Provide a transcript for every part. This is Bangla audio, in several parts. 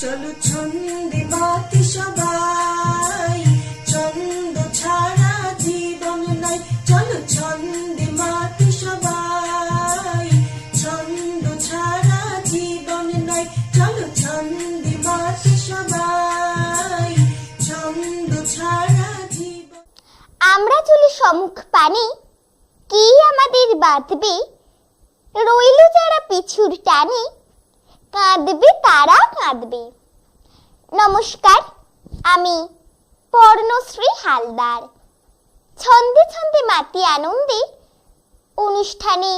চলো ছন্দে বাতি সবাই, ছন্দ ছাড়া জীবন নাই। চলো ছন্দে মাতি সবাই, ছন্দ ছাড়া জীবন নাই। চলো ছন্দে মাতি সবাই, ছন্দ ছাড়া জীবন আমরা চলি সম্মুখ পানে, কি আমাদের বাঁধবে? রইল যারা পিছুর টানে কাঁদবে তারা কাঁদবে। নমস্কার, আমি পর্ণশ্রী হালদার। ছন্দে ছন্দে মাতি আনন্দে অনুষ্ঠানে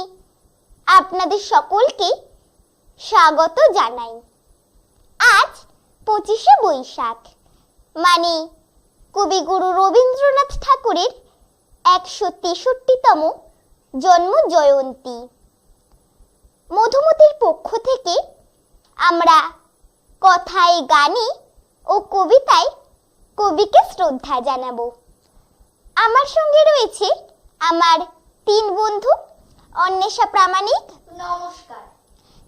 আপনাদের সকলকে স্বাগত জানাই। আজ পঁচিশে বৈশাখ মানে কবিগুরু রবীন্দ্রনাথ ঠাকুরের একশো তেষট্টিতম জন্ম জয়ন্তী। মধুমতির পক্ষ থেকে আমরা কথায় গানে ও কবিতায় কবিকে শ্রদ্ধা জানাব। আমার সঙ্গে রয়েছে আমার তিন বন্ধু অন্বেষা প্রামাণিক নমস্কার।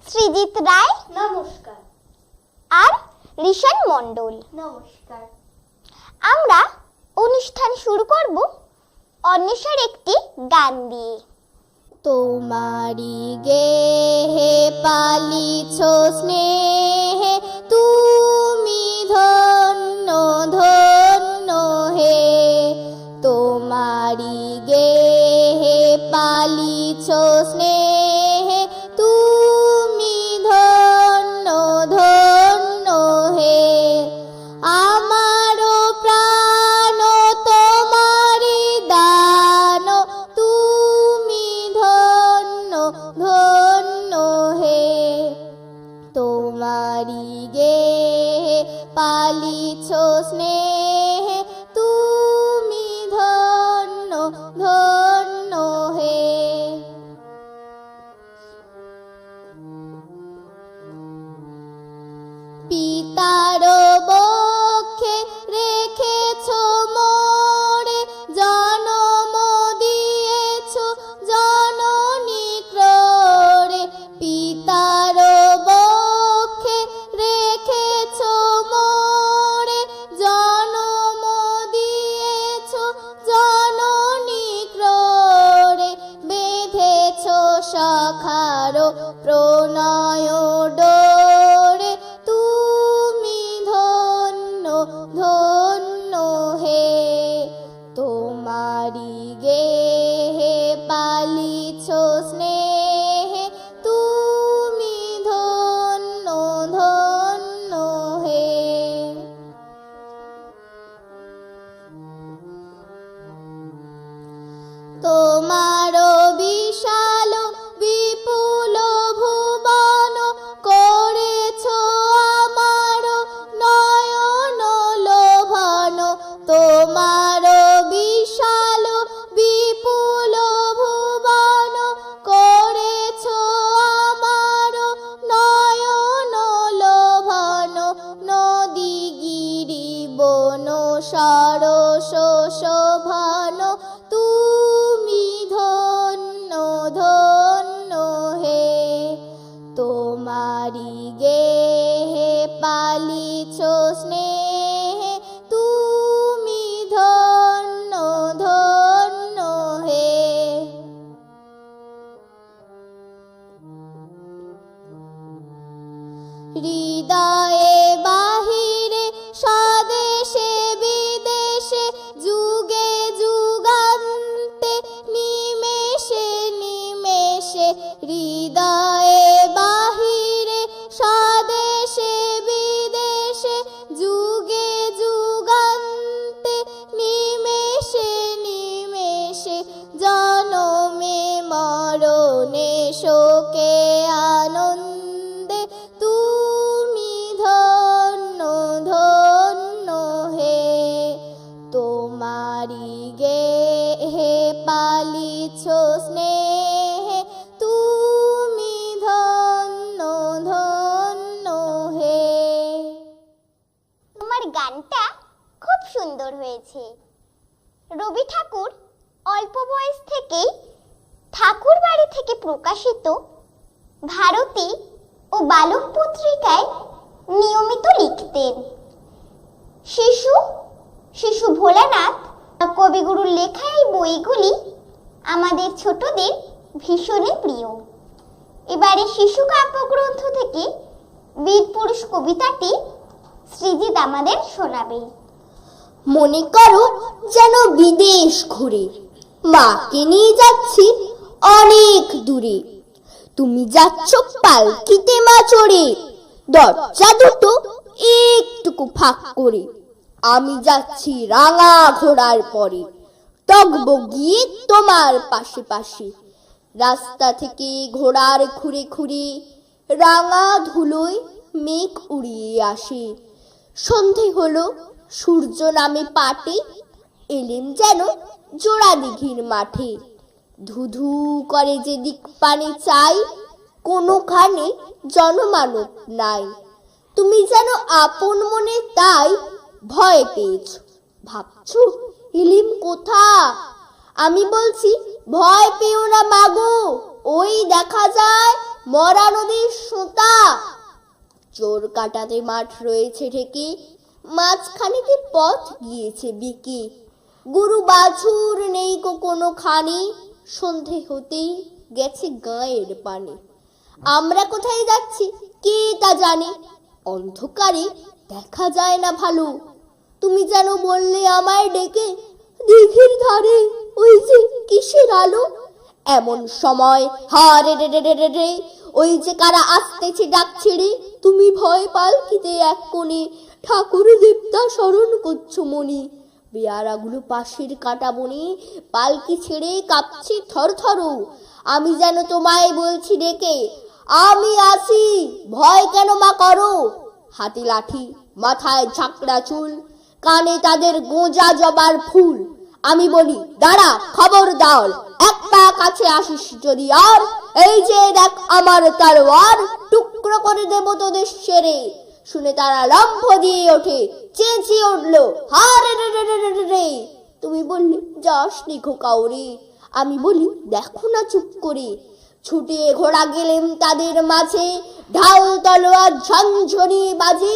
সৃজিত রায় নমস্কার। আর ঋষান মণ্ডল। নমস্কার। আমরা অনুষ্ঠান শুরু করব অন্বেষার একটি গান দিয়ে। তোমারি গেহে পালিছ স্নেহে তুমি ধন্য তোমার পালিছ স্নেহে? তুমি ধন্য ধন্য হে। তোমার গানটা খুব সুন্দর হয়েছে। রবি ঠাকুর অল্প বয়স থেকেই ঠাকুর বাড়ি থেকে প্রকাশিত ভারতী ও বালক পত্রিকায় নিয়মিত লিখতেন। শিশু শিশু ভোলানাথ, কবিগুরুর লেখা এই বইগুলি আমাদের ছোটদের ভীষণই প্রিয়। এবারে শিশু কাব্যগ্রন্থ থেকে বীর পুরুষ কবিতাটি সৃজিত আমাদের শোনাবে। মনে করো যেন বিদেশ ঘুরে, মাকে নিয়ে যাচ্ছি অনেক দূরে। তুমি যাচ্ছ পালকিতে মা চড়ে দরজা দুটো একটুকু ফাঁক করে। আমি যাচ্ছি রাঙা ঘোড়ার পরে। টকবগিয়ে তোমার পাশে পাশে রাস্তা থেকে ঘোড়ার খুঁড়ে খুঁড়ে রাঙা ধুলোয় মেঘ উড়িয়ে আসে। সন্ধে হলো, সূর্য নামে পাটে এলেম যেন জোড়া দিঘির মাঠে। ধুধু করে যে দিক পানে চাই, কোনোখানে জনমানব নাই। তুমি যেন আপন মনে তাই ভয় পেয়েছ, ভাবছ? ইলিম কোথা? আমি বলছি, ভয় পেও না মাগো ওই দেখা যায় মরা নদীর সোঁতা। চোর কাটাতে মাঠ রয়েছে ঢেকে, মাঝখানেতে পথ গিয়েছে বিকে। গুরু বাছুর নেই কো কোনো খানি সন্ধে হতেই গেছে গায়ের পানে। আমরা কোথায় যাচ্ছি, কে তা জানে? অন্ধকারে দেখা যায় না ভালো। তুমি যেন বললে আমায় ডেকে দিঘির ধারে ওই যে কিসের আলো? এমন সময় হারে রে রে রে রে রে ওই যে কারা আসতেছে ডাক ছেড়ে, তুমি ভয় পালকিতে এক কোণে। ঠাকুর দেবতা স্মরণ করছ মনে বেয়ারাগুলো পাশের কাটা বনে পালকি ছেড়ে কাঁপছে থর আমি যেন তোমায় বলছি ডেকে, আমি আসি ভয় কেন মা করো? হাতে লাঠি, মাথায় ঝাঁকড়া চুল কানে তাদের গোঁজা জবার ফুল। আমি বলি, দাঁড়া খবর দাও এক পা কাছে আসিস যদি আর। এই যে দেখ আমার তারওয়ার টুকরো করে দেব তোদের সেরে। শুনে তারা লম্ফ দিয়ে ওঠে, চেঁচিয়ে উঠল, হারে, রে রে রে রে রে তুমি বললি যাস নি খোকাউরে আমি বলি, দেখো না চুপ করে। ছুটে ঘোড়া গেলেন তাদের মাঝে, ঢাল তলোয়ার ঝনঝনি বাজে।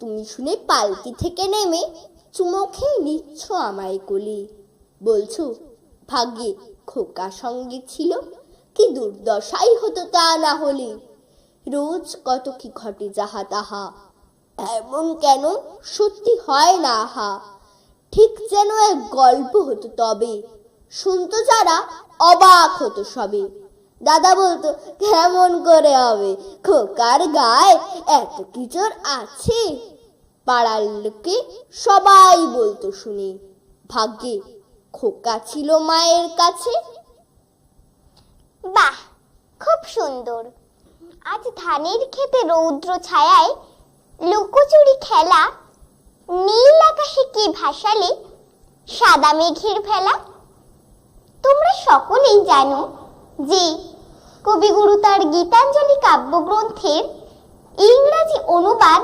তুমি শুনে পালকি থেকে নেমে চুমো খেয়ে নিচ্ছ আমায় কোলে বলছো, ভাগ্যে খোকা সঙ্গে ছিল, কি দুর্দশাই হতো তা না হলে। রোজ কত কি ঘটে যাহা তাহা, এমন কেন সত্যি হয় না হা ঠিক যেন এক গল্প হতো তবে, শুনতো যারা অবাক হতো সবে। দাদা বলতো, কেমন করে হবে? খোকার গায়ে এত কিচোর আছে? পাড়ার লোকে সবাই বলতো, শুনে, ভাগ্যে খোকা ছিল মায়ের কাছে? বাহ, খুব সুন্দর। আজ ধানের খেতে রৌদ্র ছায়ায় লুকোচুরি খেলা, নীল আকাশে কি ভাসালে সাদা মেঘের ফেলা তোমরা সকলেই জানো যে কবিগুরু তার গীতাঞ্জলি কাব্যগ্রন্থের ইংরাজি অনুবাদ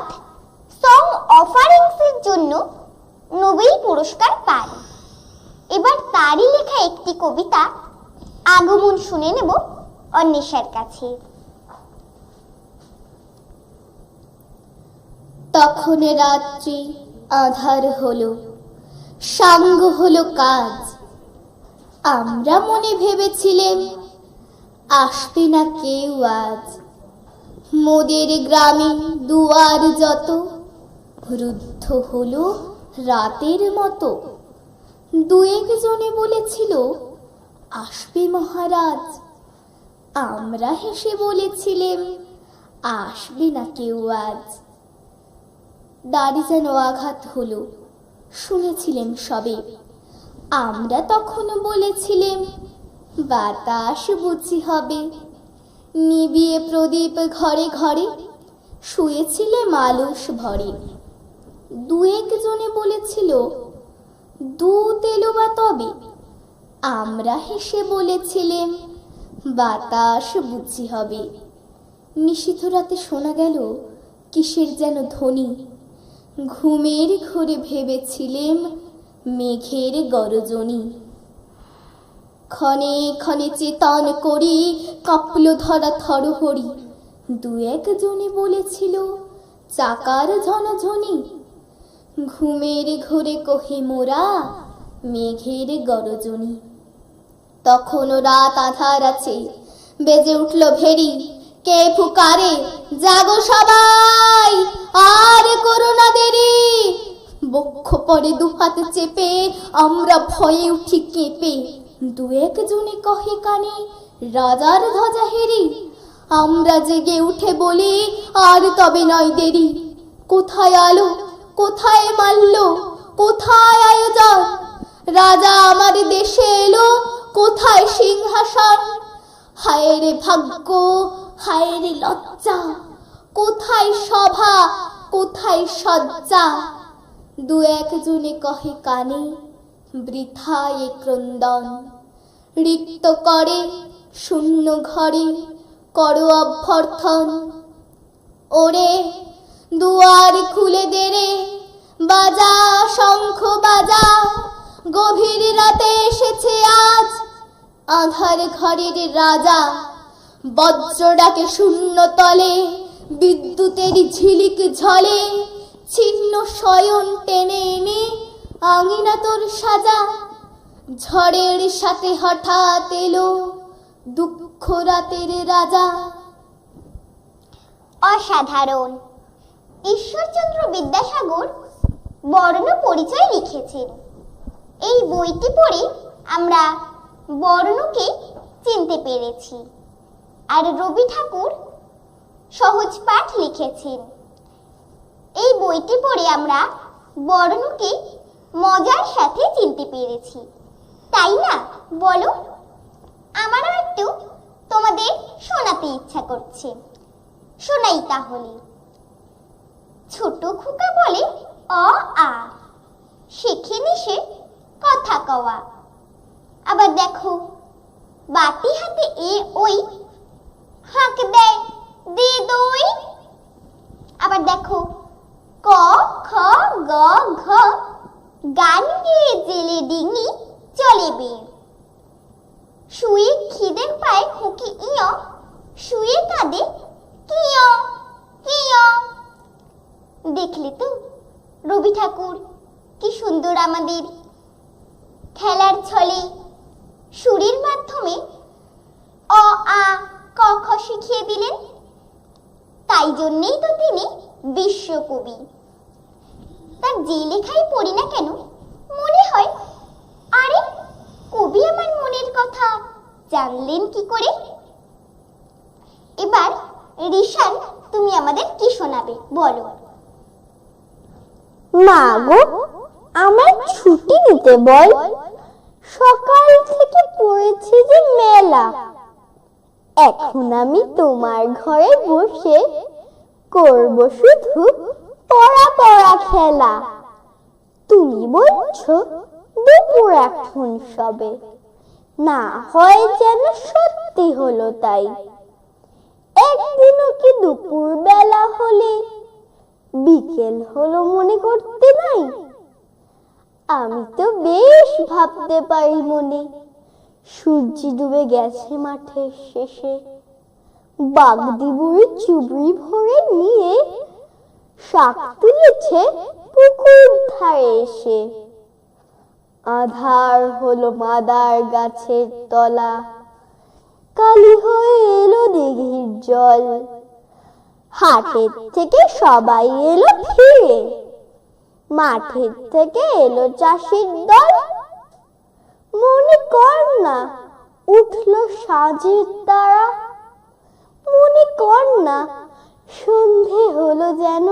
সং অফারিংসের জন্য নোবেল পুরস্কার পান এবার তারই লেখা একটি কবিতা আগমন শুনে নেব অন্বেষার কাছে। তখন রাত্রি আধার হলো, সাঙ্গ হলো কাজ। আমরা মনে ভেবেছিলেম আসবে না কেউ আজ। মোদের গ্রামে দুয়ার যত, রুদ্ধ হলো রাতের মতো। দু একজনে বলেছিল, আসবে মহারাজ। আমরা হেসে বলেছিলেম, আসবে না কেউ আজ। দাড়ি যেন আঘাত হলো, শুনেছিলেন সবে। আমরা তখন বলেছিলেম বাতাস বুঝি হবে। নিবিয়ে প্রদীপ ঘরে ঘরে শুয়েছিলে মালস ভরে। দু একজনে বলেছিল দুধ এলো বা তবে। আমরা হেসে বলেছিলেম, বাতাস বুঝি হবে। নিশীথ রাতে শোনা গেল, কিসের যেন ধ্বনি? ঘুমের ঘরে ভেবেছিলেম, মেঘের গরজনী। ক্ষণে ক্ষণে চেতন করি, কাপল ধরা থরহরি। দু একজনে বলেছিল, চাকার ঝনঝনি। ঘুমের ঘোরে কহে মোরা, মেঘের গরজনী। তখনও রাত আধার আছে, বেজে উঠল ভেরি। কে ফুকারে? জাগো সবাই, আর করোনা দেরি। বক্ষ পরে দুহাতে চেপে, আমরা ভয়ে উঠি কেঁপে। দু একজনে কহে কানে, রাজার ধ্বজা হেরি, আমরা জেগে উঠে বলি, আর তবে নয় দেরি, কোথায় আলো, কোথায় মাল্য, কোথায় আয়োজন? রাজা আমার দেশে এলো, কোথায় সিংহাসন? হায় রে ভাগ্য হায় রে লজ্জা, কোথায় সভা, কোথায় সজ্জা দু একজনে কহে কানে বৃথা এ ক্রন্দন। রিক্ত করে শূন্য ঘরে করো অভ্যর্থন। ওরে, দুয়ার খুলে দে রে, বাজা শঙ্খ বাজা, গভীর রাতে এসেছে আজ আধার ঘরের রাজা। বজ্র ডাকে শূন্য তলে, বিদ্যুতের ঝিলিক ঝলে, ছিন্ন শয়ন টেনে এনে আঙিনা তোর সাজা। ঝড়ের সাথে হঠাৎ এলো দুঃখ রাতের রাজা। অসাধারণ। ঈশ্বরচন্দ্র বিদ্যাসাগর বর্ণ পরিচয় লিখেছেন। এই বইটি পড়ে আমরা বর্ণকে চিনতে পেরেছি। আর রবি ঠাকুর সহজ পাঠ লিখেছেন। এই বইটি পড়ে আমরা বর্ণকে মজার সাথে চিনতে পেরেছি। তাই না? বলো। আমারও একটু তোমাদের শোনাতে ইচ্ছা করছে। শোনাই তাহলে। ছোট খোকা বলে, অ, আ। শেখে নিশে কথা কওয়া। আবার দেখো, বাটি হাতে এ, ওই, হাঁক দেয়, দে, দই। আবার দেখো, ক, খ, গ, ঘ গান গেয়ে জেলে ডিঙি চলে শুয়ে খিদের পায় খুকি ইয়, শুয়ে কাঁদে কিয়। দেখলে তো, রবি ঠাকুর, কি সুন্দর আমাদের খেলার ছলে। সুরের মাধ্যমে অ, আ, ক, খ শিখিয়ে দিলেন। তাই জন্যেই তো তিনি বিশ্বকবি। যে লেখাই পড়ি না কেন, মনে হয়, আরে, কবি আমার মনের কথা, জানলেন কি করে? এবার রিশান, তুমি আমাদের কি শোনাবে, বলো। মা গো, আমার ছুটি নিতে বল। সকাল থেকে পড়েছে যে মেলা। এখন আমি তোমার ঘরে বসে করব শুধু পড়া খেলা। তুমি বলছো, দুপুর এখন সবে। না হয় যেন সত্যি হলো তাই। একদিনও কি দুপুর বেলা হলে? বিকেল হলো মনে করতে নাই? আমি তো বেশ ভাবতে পারি মনে। সূর্য ডুবে গেছে মাঠের শেষে। বাগদি বুড়ি চুবড়ি ভরে নিয়ে শাক তুলেছে পুকুর ধারে এসে। আধার হলো মাদার গাছের তলা। কালি হয়ে এলো দিঘির জল। হাটের থেকে সবাই এলো ফিরে। মাঠের থেকে এলো চাষির দল। মনে কর না, উঠল সাজের দ্বারা মনে কর না সন্ধে হলো যেন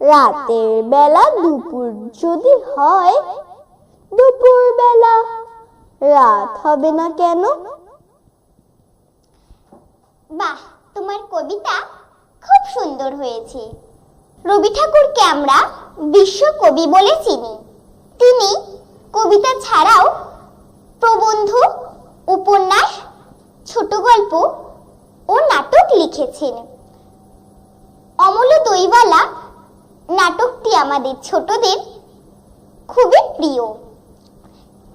রাতের বেলা দুপুর যদি হয়, দুপুর বেলা রাত হবে না কেন? বাহ, তোমার কবিতা খুব সুন্দর হয়েছে। রবি ঠাকুরকে আমরা বিশ্বকবি বলে চিনি। তিনি কবিতা ছাড়াও প্রবন্ধ, উপন্যাস ছোট গল্প ও নাটক লিখেছেন। অমূল্য দইওয়ালা নাটকটি আমাদের ছোটদের খুবই প্রিয়।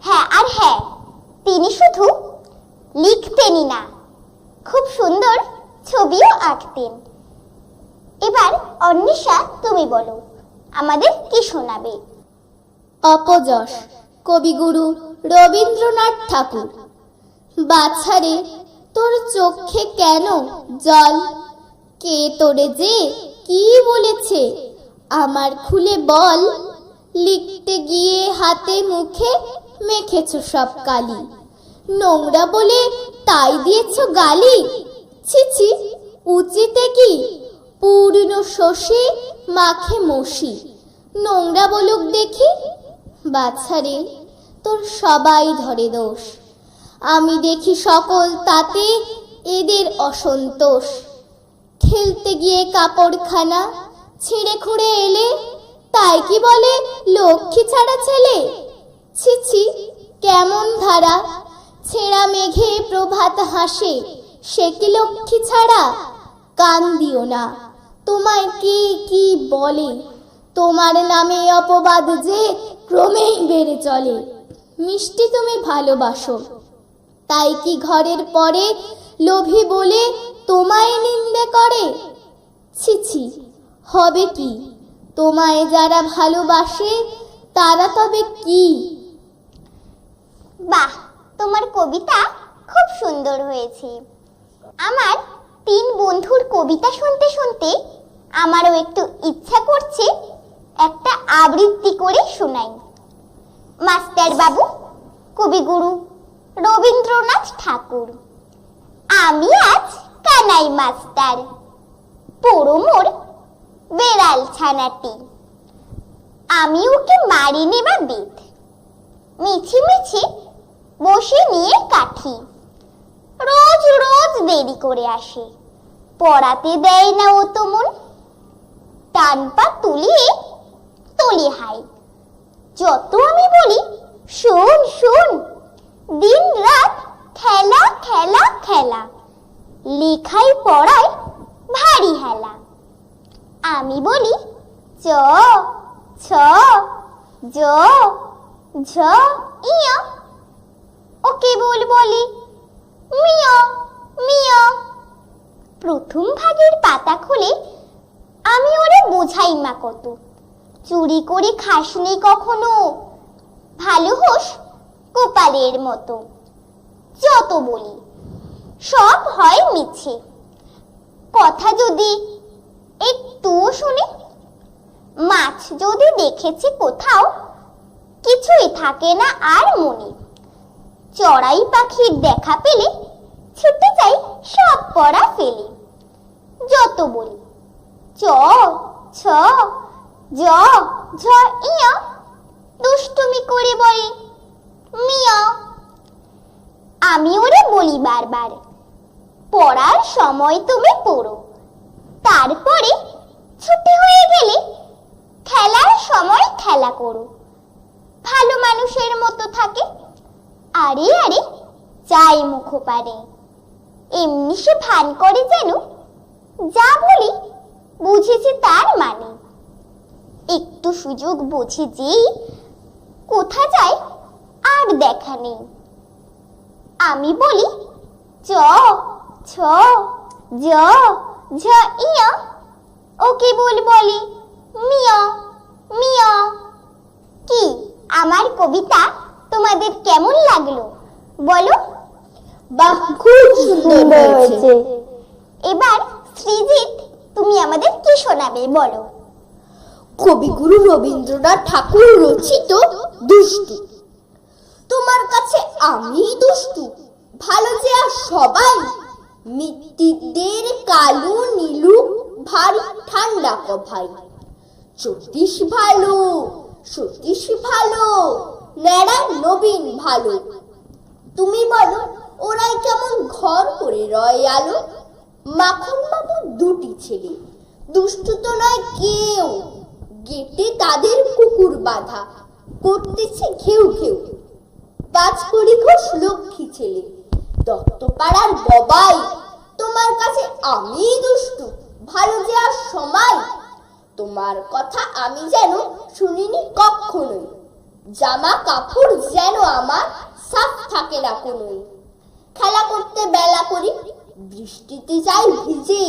হ্যাঁ আর হ্যাঁ তিনি শুধু লিখতেনই না, খুব সুন্দর ছবিও আঁকতেন। এবার অন্বেষা, তুমি বলো, আমাদের কি শোনাবে? অপযশ, কবিগুরু রবীন্দ্রনাথ ঠাকুর। বাছারে তোর চোখে কেন জল কে তোরে যে কি বলেছে? আমার খুলে বল। লিখতে গিয়ে হাতে মুখে মেখেছ সব কালি। নোংরা বলে তাই দিয়েছ গালি? ছিছি উচিতে কি? পূর্ণ শশী, মাখে মশি। নোংরা বলুক দেখি, বাছারে, তোর সবাই ধরে দোষ। আমি দেখি সকল তাতে এদের অসন্তোষ। খেলতে গিয়ে কাপড়খানা ছিঁড়ে খুঁড়ে এলে, তাই কি বলে লক্ষ্মী ছাড়া ছেলে? ছি ছি, কেমন ধারা? ছেঁড়া মেঘে প্রভাত হাসে, সে কি লক্ষ্মী ছাড়া? কান দিও না। তোমায় কে কি বলে? তোমার নামে অপবাদ যে ক্রমেই বেড়ে চলে। মিষ্টি তুমি ভালোবাসো। তাই কি ঘরের পরে লোভী বলে তোমায় নিন্দে করে? ছি হবে কি? তোমায় যারা ভালোবাসে, তারা তবে কি? বাহ, তোমার কবিতা খুব সুন্দর হয়েছে। আমার তিন বন্ধুর কবিতা শুনতে শুনতে আমারও একটু ইচ্ছা করছে একটা আবৃত্তি করে শোনাই। মাস্টার বাবু, কবিগুরু রবীন্দ্রনাথ ঠাকুর, আমি আজ কানাই মাস্টার। পোড়ো মোর বেড়াল ছানাটি। আমি ওকে মারিনি বা বেদ মিছি মিছি বসে নিয়ে কাঠি। রোজ রোজ দেরি করে আসে। পড়াতে দেয় না ও তো মন। টান পা তুলিয়ে তলি হাই যত আমি বলি, শোন শোন দিন রাত খেলা খেলা খেলা। লেখাই পড়ায় ভারী হেলা। আমি বলি, চ, ছ, জ, ঝ ইয় ও কেবল বলে, মিয় মিয়। প্রথম ভাগের পাতা খুলে আমি ওরে বোঝাই মা কত। চুরি করে খাসনি কখনো। ভালো হোস, গোপালের মতো। যত বলি। সব হয় মিছে। কথা যদি একটুও শুনে, মাছ যদি দেখেছি কোথাও, কিছুই থাকে না আর মনে। চড়াই পাখির দেখা পেলে ছুটে যাই সব পড়া ফেলে। যত বলি, চ, ছ, জ, ঝ, ইয় দুষ্টুমি করে বলে মিয় আমি ওরে বলি বারবার পড়ার সময় তুমি পড়ো। তারপরে ছুটি হয়ে গেলে খেলার সময় খেলা করো। ভালো মানুষের মতো থাকে। আরে আরে, যাই মুখ পারে এমনি সে ভান করে যেন, যা বলি বুঝেছে তার মানে। একটু সুযোগ বুঝে যেই কোথা যায় আর দেখা নেই। আমি বলি, চ। ছ জ ঝ, ইয়। ওকে বল বলে। মিয় মিয়। কি, আমার কবিতা তোমাদের কেমন লাগল? বলো। বাহ, খুব সুন্দর হয়েছে। এবার সৃজিত তুমি আমাদের কি শোনাবে, বলো। কবিগুরু রবীন্দ্রনাথ ঠাকুর রচিত দুষ্টু। তোমার কাছে আমি দুষ্টু। ভালো যে আর সবাই মিত্তিদের কালু নীলু ভারী ঠান্ডা ক ভাই। সতীশ ভালো সতীশ ভালো, ন্যাড়া নবীন ভালো। তুমি বলো, ওরাই কেমন ঘর করে রয় আলো? মাখন বাবু দুটি ছেলে, দুষ্টু তো নয় কেউ। গেটে তাদের কুকুর বাঁধা, করতেছে ঘেউ ঘেউ। পাঁচ কড়ি ঘোষ লক্ষ্মী ছেলে। দত্তপাড়ার ববাই, তোমার কাছে আমি দুষ্টু, ভালো যে আর সময়। তোমার কথা আমি যেন শুনিনি কখনোই জামা কাপড় যেন আমার সাফ থাকে না কোনোই। খেলা করতে বেলা করি, বৃষ্টিতে যাই ভিজে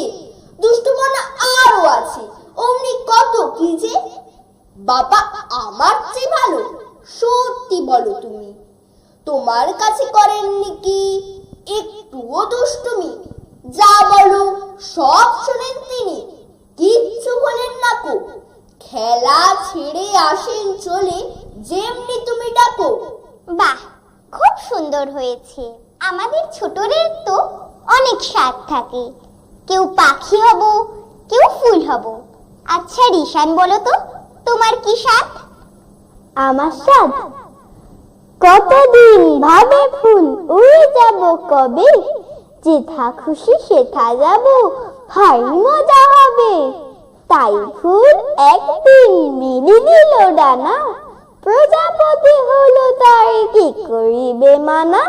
দুষ্টু মনে আরও আছে, অমনি কত কি যে। বাবা, আমার চেয়ে ভালো, সত্যি বলো তুমি, তোমার কাছে করেননি কি? একটুও দুষ্টুমি। যা বলো সব শোনেন তিনি। কিচ্ছু বলেন না কো। খেলা ছেড়ে আসেন চলে যেমনি তুমি ডাকো। বাহ খুব সুন্দর হয়েছে। আমাদের ছোটদের তো অনেক স্বাদ থাকে। কেউ পাখি হব কেউ ফুল হব। আচ্ছা রিশান বলো তো তোমার কি স্বাদ? আমার সাথ কতদিন ভাবে ফুল উড়ে যাব কবে? যেথা খুশি সেথা যাব হাই মজা হবে। তাই ফুল একদিন মেলে দিল ডানা, প্রজাপতি হলো তার কি করিবে মানা?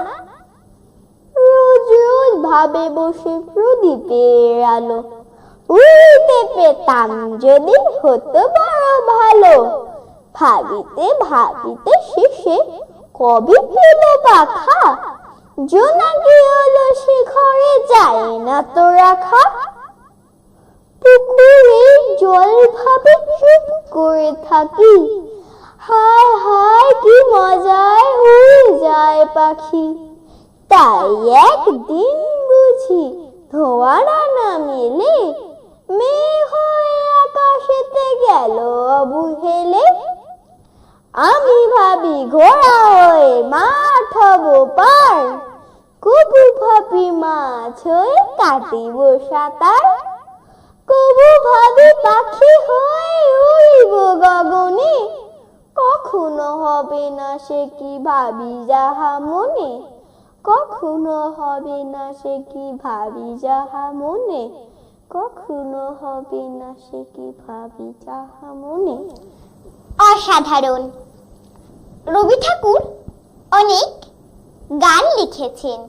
রোজ রোজ ভাবে বসে প্রদীপের আলো, উড়িতে পেতাম যদি হতো বড় ভালো। ভাবিতে ভাবিতে শেষে কবে পেল পাখা জোনাকি হলো শিখরে যায় না তো রাখা। পুকুরে জল ভাবে চুপ করে থাকি। হায় হায় কি মজায় উড়ে যায় পাখি। তাই একদিন বুঝি ধোয়ারা না মেলে। মেঘ হয়ে আকাশেতে গেল অবহেলে আমি ভাবি ঘোড়া হয়ে মাঠ হব পার। কবু ভাবি মাছ হয়ে কাটিব সাঁতার। কবু ভাবি পাখি হয়ে উড়িব গগনে। কখনো হবে না সে কি ভাবি যাহা মনে। কখনো হবে না সে কি ভাবি যাহা মনে। কখনো হবে না সে কি ভাবি যাহা মনে। অসাধারণ। রবি ঠাকুর অনেক গান লিখেছেন।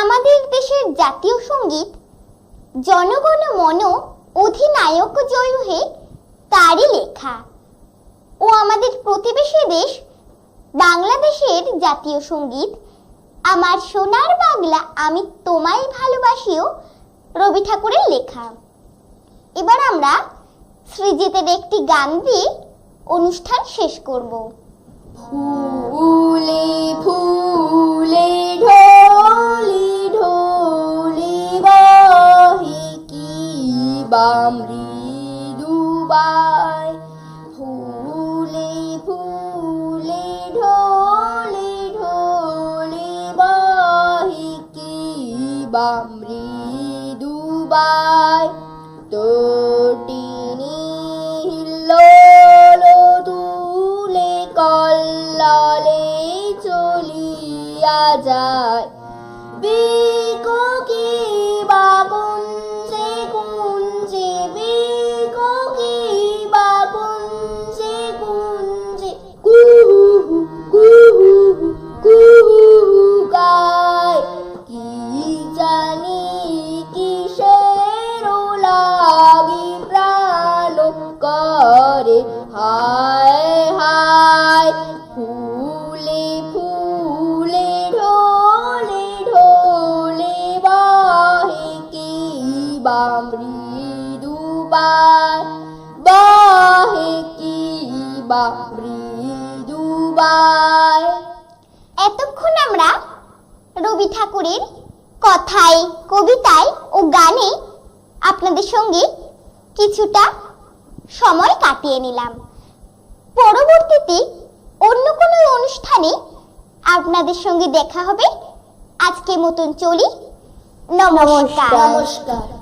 আমাদের দেশের জাতীয় সংগীত জনগণ মন অধিনায়ক জয় হে তারই লেখা। ও আমাদের প্রতিবেশী দেশ, বাংলাদেশের জাতীয় সংগীত। আমার সোনার বাংলা আমি তোমায় ভালোবাসিও, রবি ঠাকুরের লেখা। এবার আমরা সৃজিতের একটি গান দিয়ে অনুষ্ঠান শেষ করব। ফুলে ফুলে, ঢোলি ঢোলি বহি কি বামরি দুবাই ফুলে ফুলে, ঢোলি ঢোলি বহি কি বামরি দুবাই that. কিছুটা সময় কাটিয়ে নিলাম। পরবর্তীতে অন্য কোনো অনুষ্ঠানে আপনাদের সঙ্গে দেখা হবে। আজকে মতন চলি। নমস্কার। নমস্কার।